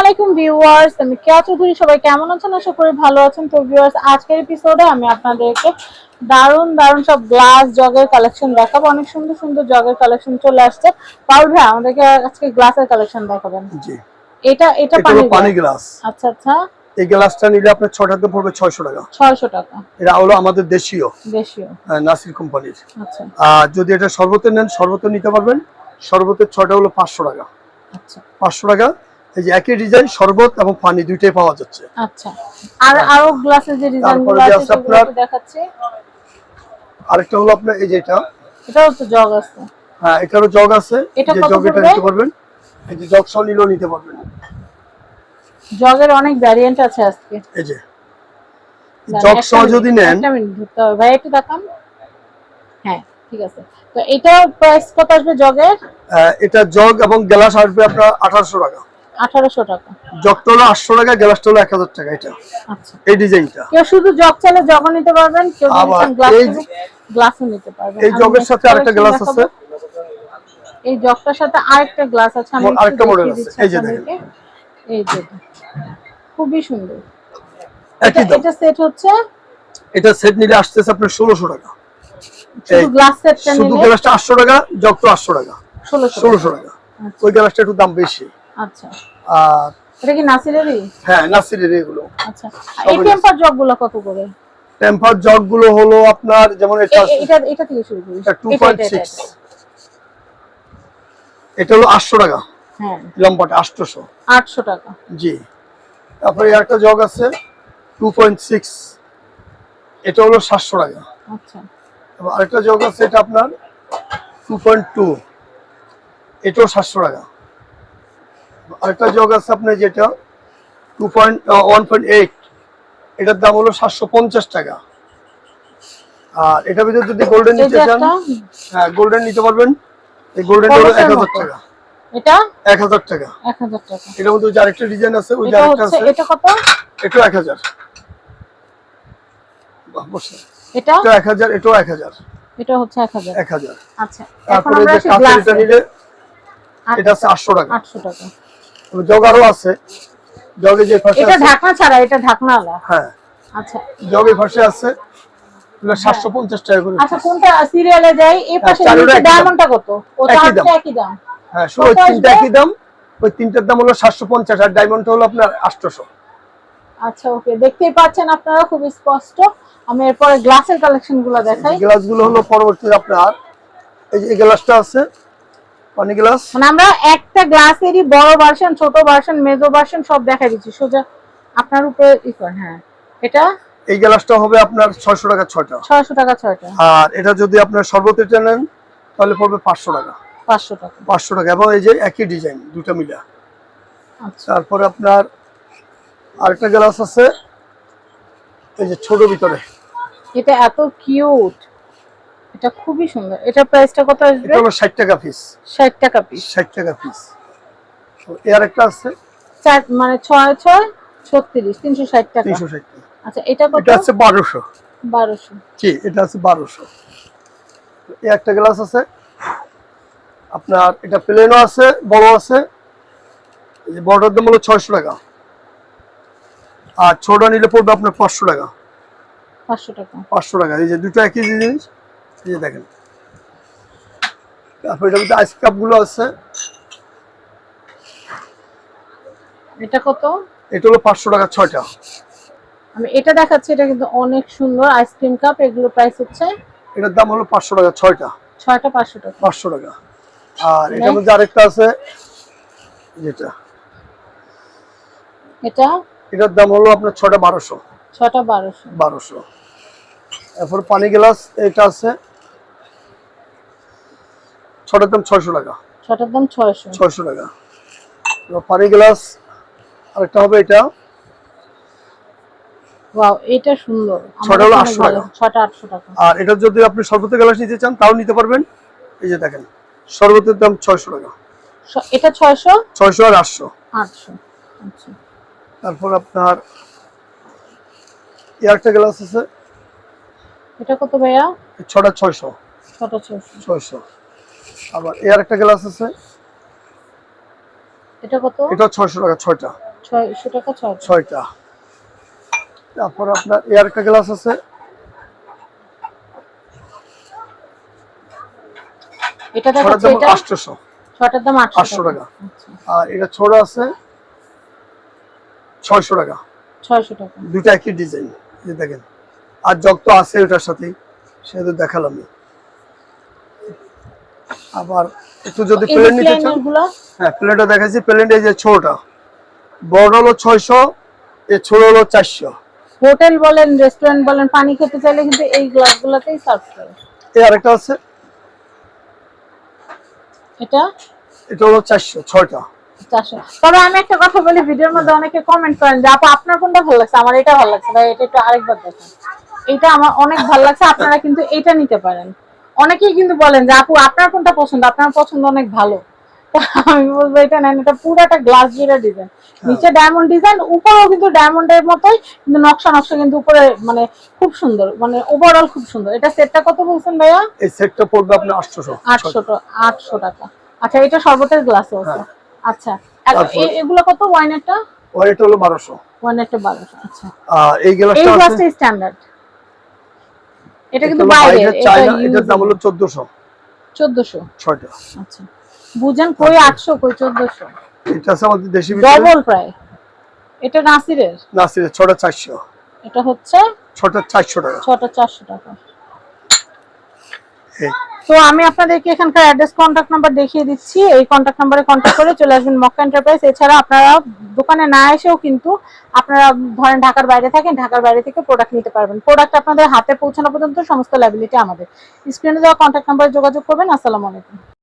আলাইকুম ভিউয়ার্স আমি কেয়া চৌধুরী সবাই কেমন আছেন? আশা করি ভালো আছেন। তো ভিউয়ার্স আজকের এপিসোডে আমি আপনাদেরকে দারুণ দারুণ সব গ্লাস জগের কালেকশন দেখাবো। অনেক সুন্দর সুন্দর জগের কালেকশন চলে আসছে। পাউল ভাই আমাদেরকে আজকে গ্লাসের কালেকশন দেখাবেন। জি। এটা এটা পানি গ্লাস আচ্ছা আচ্ছা। এই গ্লাসটা নিলে আপনার ছটাতে পড়বে ছয়শো টাকা। ছয়শো টাকা। এটা হলো আমাদের দেশীয়। দেশীয়। নাসির কোম্পানির। আচ্ছা। আর যদি এটা শরবতে নেন শরবতে নিতে পারবেন। শরবতের ছটা হলো পাঁচশো টাকা। আচ্ছা। পাঁচশো টাকা। এই যে একই ডিজাইন শরবত এবং পানি দুইটাই পাওয়া যাচ্ছে। আচ্ছা। আর আরও গ্লাসের যে ডিজাইনগুলো আছে আছে আপনার- দেখাচ্ছি। আরেকটা হলো আপনার এই যে এটা এটাও তো জগ আছে। হ্যাঁ এটারও জগ আছে। এটা জগ এটা নিতে পারবেন। এই যে জগ সহ নিলেও নিতে পারবেন। জগের অনেক ভ্যারিয়েন্ট আছে আজকে। এই যে। জগ সহ যদি নেন। একটা মিনিট ধরতে হবে। ভাই একটু দেখান। হ্যাঁ ঠিক আছে। তো এটা প্রাইস কত আসবে জগের? এটা জগ এবং গ্লাস আসবে আপনার আঠারোশো টাকা। আঠারোশো টাকা। জগটা হলো আটশো টাকা গ্লাসটা হলো এক হাজার টাকা এটা। আচ্ছা। এই ডিজাইনটা। কেউ শুধু জগ চাইলে জগ নিতে পারবেন কেউ গ্লাস এই গ্লাসও নিতে পারবেন। এই জগের সাথে আরেকটা গ্লাস আছে। এই জগটার সাথে আরেকটা গ্লাস আছে আমি আরেকটা দেখিয়ে আছে। এই যে আপনাদেরকে। এই যে খুবই সুন্দর। এটা- সেট হচ্ছে এটা সেট নিলে আসতেছে আপনার ষোলোশো টাকা। শুধু গ্লাস সেটটা শুধু গ্লাসটা আটশো টাকা জগ তো আটশো টাকা। ষোলোশো ষোলোশো টাকা। ওই গ্লাসটা একটু দাম বেশি। আচ্ছা। আর এটা কি নাসিরেরই? হ্যাঁ নাসিরের এগুলো। আচ্ছা। এই টেম্পার জগগুলো কত করে? টেম্পার জগগুলো হলো আপনার যেমন এটা এটা এটা থেকে শুরু করি। এটা টু এটা, হলো আটশো টাকা। হ্যাঁ। লম্বাটা আটশোশো। আটশো টাকা। জি। তারপরে একটা জগ আছে টু পয়েন্ট সিক্স এটা হলো সাতশো টাকা। আচ্ছা। আরেকটা জগ আছে এটা আপনার টু পয়েন্ট টু এটাও সাতশো টাকা। আরেকটা জগ আছে আপনার যেটা two point one point eight এটার দাম হলো সাতশো পঞ্চাশ টাকা। আর এটার ভিতরে যদি গোল্ডেন নিতে চান হ্যাঁ গোল্ডেন নিতে পারবেন। এই গোল্ডেন হলো এক হাজার টাকা। এটা? টাকা। এটার মধ্যে যে আরেকটা ডিজাইন আছে ওই আরেকটা আছে। এটা কত? বাহ, বসে। এটা? এটা হচ্ছে আচ্ছা তারপরে যে কাঁচের এটা নিলে এটা আছে আটশো টাকা। আটশো টাকা। জগ আরও আছে। জগে যে ফাঁসে এটা ঢাকনা ছাড়া এটা ঢাকনা আলা হ্যাঁ। আচ্ছা। জগে ফাঁসে আছে। এগুলো সাতশো পঞ্চাশ টাকা করে। আচ্ছা কোনটা সিরিয়ালে যাই এই পাশে চারুটা ডায়মন্ডটা কত? ও একই চারটা দাম। একই দাম। হ্যাঁ শুধু তিনটা একই দাম। ওই তিনটার দাম হলো সাতশো পঞ্চাশ আর ডায়মন্ড হলো আপনার আটশোশো। আচ্ছা ওকে দেখতেই পাচ্ছেন আপনারা খুব স্পষ্ট। আমি এরপরে গ্লাসের কালেকশনগুলো দেখাই। গ্লাসগুলো হলো পরবর্তীতে আপনার এই যে গ্লাসটা আছে পানি গ্লাস? মানে আমরা একটা গ্লাসেরই বড় ভার্সন ছোট ভার্সন মেজো ভার্সন সব দেখাই দিচ্ছি। সোজা আপনার উপরে ই করেন, হ্যাঁ। এটা এই গ্লাসটা হবে আপনার ছয়শো টাকা ছয়টা। ছয়শো টাকা ছয়টা। আর এটা যদি আপনার সর্বত্র নেন তাহলে পড়বে পাঁচশো টাকা। পাঁচশো টাকা। পাঁচশো টাকা। এবং এই যে একই ডিজাইন দুটো মিলা। আচ্ছা। তারপরে আপনার আরেকটা গ্লাস আছে এই যে ছোট ভিতরে। এটা এত কিউট এটা খুবই সুন্দর। এটা প্রাইসটা কত আসবে? এটা হলো ষাট টাকা পিস ষাট টাকা পিস ষাট টাকা পিস এর একটা আছে। চার মানে ছয় ছয় ছত্রিশ তিনশো ষাট টাকা। তিনশো ষাট টাকা। আচ্ছা এটা কত? এটা আছে বারোশো। বারোশো। জি এটা আছে বারোশো। এই একটা গ্লাস আছে। আপনার এটা প্লেনও আছে বড় আছে। এই যে বড়টার দাম হলো ছয়শো টাকা। আর ছোট নিলে পড়বে আপনার পাঁচশো টাকা। পাঁচশো টাকা। পাঁচশো টাকা। এই যে দুটো একই জিনিস। এই দেখেন। তারপর এটার মধ্যে আইস কাপ আছে। এটা কত? এটা হলো পাঁচশো টাকা ছয়টা। আমি এটা দেখাচ্ছি এটা কিন্তু অনেক সুন্দর আইসক্রিম কাপ এগুলো প্রাইস হচ্ছে এটার দাম হলো পাঁচশো টাকা ছয়টা। ছয়টা পাঁচশো টাকা। পাঁচশো টাকা। আর এটার মধ্যে আরেকটা আছে যেটা। এটা? এটার দাম হলো আপনার ছয়টা বারোশো। ছয়টা বারোশো। বারোশো। এরপর পানি গ্লাস এটা আছে। ছটার দাম ছয়শো টাকা। ছটার দাম ছয়শো। ছয়শো টাকা। পানি গ্লাস আরেকটা হবে এটা। ওয়াও এটা সুন্দর। ছটা হলো কাছে অনেক 800 ভালো। টাকা। ছটা আটশো টাকা। আর এটা যদি আপনি গ্লাস নিতে চান তাও নিতে পারবেন। এই যে দেখেন শরবতের দাম ছয়শো টাকা। এটা ছয়শো? ছয়শো আর আটশো। আটশো। আচ্ছা। তারপর আপনার এই আরেকটা গ্লাস আছে। এটা কত ভাইয়া? ছটা ছয়শো। ছটা ছয়শো। ছয়শো। আবার এই আরেকটা গ্লাস আছে। এটা কত? এটা ছয়শো টাকা ছয়টা। ছয়শো টাকা ছয় ছয়টা। তারপর আপনার গ্লাস আছে। এটা ছটার এটা আটশোশো। ছটার দাম আটশো আটশো টাকা। আচ্ছা। আর এটা ছোট আছে ছয়শো টাকা। ছয়শো টাকা। দুইটা একই ডিজাইন যে দেখেন। আর জগ তো আছে ওটার সাথেই সেটা দেখালাম আবার একটু যদি প্লেন নিতে চান। হ্যাঁ প্লেনটা দেখাচ্ছি। প্লেন এই যে ছোটটা বড় হলো ছয়শো এ ছোট হলো চারশো। হোটেল বলেন রেস্টুরেন্ট বলেন পানি খেতে চাইলে কিন্তু এই গ্লাস গুলাতেই সার্ভ করে এই আরেকটা আছে। এটা? এটা হলো চারশো ছয়টা। তবে আমি একটা কথা বলি ভিডিওর মধ্যে অনেকে কমেন্ট করেন যে আপু আপনার কোনটা ভালো লাগছে? আমার এটা ভালো লাগছে। ভাই এটা একটু আরেকবার দেখেন। এটা আমার অনেক ভালো লাগছে আপনারা কিন্তু এটা নিতে পারেন। অনেকেই কিন্তু বলেন যে আপু আপনার কোনটা পছন্দ? আপনার পছন্দ অনেক ভালো। আমি বলব এটা নেন এটা পুরাটা গ্লাস জুড়ে ডিজাইন নিচে ডায়মন্ড ডিজাইন উপরেও কিন্তু ডায়মন্ডের মতোই কিন্তু নকশা নকশা কিন্তু উপরে মানে খুব সুন্দর মানে ওভারঅল খুব সুন্দর। এটা সেটটা কত বলছেন ভাইয়া? এই সেটটা পড়বে আটশোশো। আটশো টা- আটশো টাকা। আচ্ছা এটা শরবতের গ্লাস আছে। হ্যাঁ। আচ্ছা এগুলো কত? ওয়াইনেরটা? এটা হলো বারোশো। ওয়াইনেরটা বারোশো আচ্ছা। এই এই গ্লাসটা আছে গ্লাসটা স্ট্যান্ডার্ড এটা কিন্তু বাইরে এটা চায়না এটার দাম হলো চোদ্দশো। চোদ্দশো? ছয়টা। আচ্ছা। বুঝেন কই আটশো কই চোদ্দশো? এটা আছে আমাদের দেশি ভিতরে ডবল প্রায়। এটা নাসিরের? নাসিরের ছটা চারশো। এটা হচ্ছে ছটা চারশো টাকা। ছটা চারশো টাকা। এই তো আমি আপনাদেরকে এখানকার অ্যাড্রেস কন্ট্যাক্ট নাম্বার দেখিয়ে দিচ্ছি। এই কন্ট্যাক্ট নাম্বারে কন্ট্যাক্ট করে চলে আসবেন মক্কা এন্টারপ্রাইজ এছাড়া আপনারা দোকানে না এসেও কিন্তু আপনারা ধরেন ঢাকার বাইরে থাকেন, ঢাকার বাইরে থেকে প্রোডাক্ট নিতে পারবেন। প্রোডাক্ট আপনাদের হাতে পৌঁছানো পর্যন্ত সমস্ত লাইবিলিটি আমাদের। স্ক্রিনে দেওয়া কন্ট্যাক্ট নাম্বারে যোগাযোগ করবেন। আসসালামু আলাইকুম।